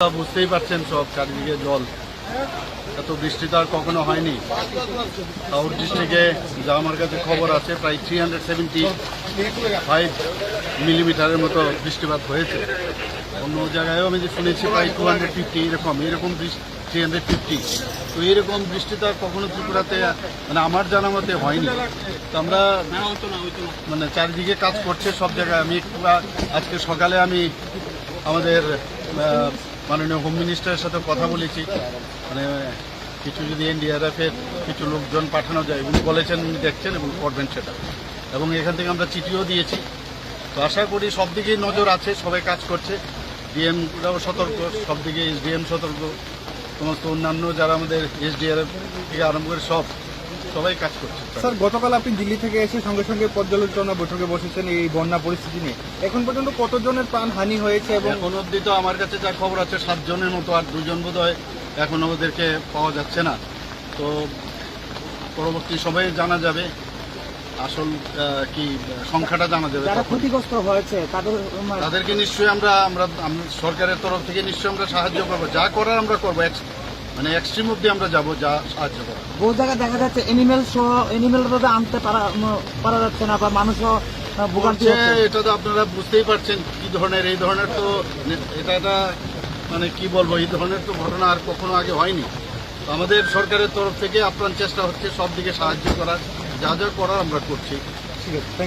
বুঝতেই পারছেন সব চারিদিকে জল। এত বৃষ্টি তো আর কখনো হয়নি। সাউথ ডিস্ট্রিক্টে যা আমার কাছে খবর আছে, প্রায় থ্রি হান্ড্রেড সেভেন্টি ফাইভ মিলিমিটারের মতো বৃষ্টিপাত হয়েছে। অন্য জায়গায়ও আমি যে শুনেছি, প্রায় টু হান্ড্রেড ফিফটি এরকম এরকম থ্রি হান্ড্রেড ফিফটি তো এরকম বৃষ্টি তো আর কখনো ত্রিপুরাতে মানে আমার জানা মতে হয়নি। তো আমরা মানে চারিদিকে কাজ করছে সব জায়গায়। আমি একটু আজকে সকালে আমি আমাদের মাননীয় হোম মিনিস্টারের সাথে কথা বলেছি। মানে কিছু যদি এনডিআরএফ এর কিছু লোকজন পাঠানো যায়, উনি বলেছেন, উনি দেখছেন এবং করবেন সেটা। এবং এখান থেকে আমরা চিঠিও দিয়েছি। তো আশা করি সব দিকেই নজর আছে, সবাই কাজ করছে। ডিএমরাও সতর্ক, সব দিকে এসডিএম সতর্ক। সমস্ত অন্যান্য যারা আমাদের এসডিআরএফ থেকে আরম্ভ করে সব সবাই কাজ করছে। স্যার গতকাল আপনি দিল্লি থেকে এসে সঙ্গে সঙ্গে পর্যালোচনা বৈঠকে বসেছেন এই বন্যা পরিস্থিতি নিয়ে। এখন পর্যন্ত কতজনের প্রাণ হানি হয়েছে এবং এখন অব্দি তো আমার কাছে যা খবর আছে সাতজনের মতো আর দুজন বোধ হয় এখন ওদেরকে পাওয়া যাচ্ছে না। তো পরবর্তী সময়ে জানা যাবে আসল কি সংখ্যাটা জানা যাবে যারা ক্ষতিগ্রস্ত হয়েছে তাদের তাদেরকে নিশ্চয়ই আমরা আমরা সরকারের তরফ থেকে নিশ্চয়ই আমরা সাহায্য করব। যা করার আমরা করব। মানে এক্সট্রিম অব্দি আমরা যাব যা সাহায্য করব বহু জায়গায় দেখা যাচ্ছে এনিমেল সহ রোদে আনতে পারা পারা যাচ্ছে না বা মানুষও ভোগান্তি এটা তো আপনারা বুঝতেই পারছেন কি ধরনের এই ধরনের তো এটা এটা মানে কি বলব এই ধরনের তো ঘটনা আর কখনো আগে হয়নি। তো আমাদের সরকারের তরফ থেকে আপ্রাণ চেষ্টা হচ্ছে সব দিকে সাহায্য করার যা যা করার আমরা করছি। ঠিক আছে থ্যাংক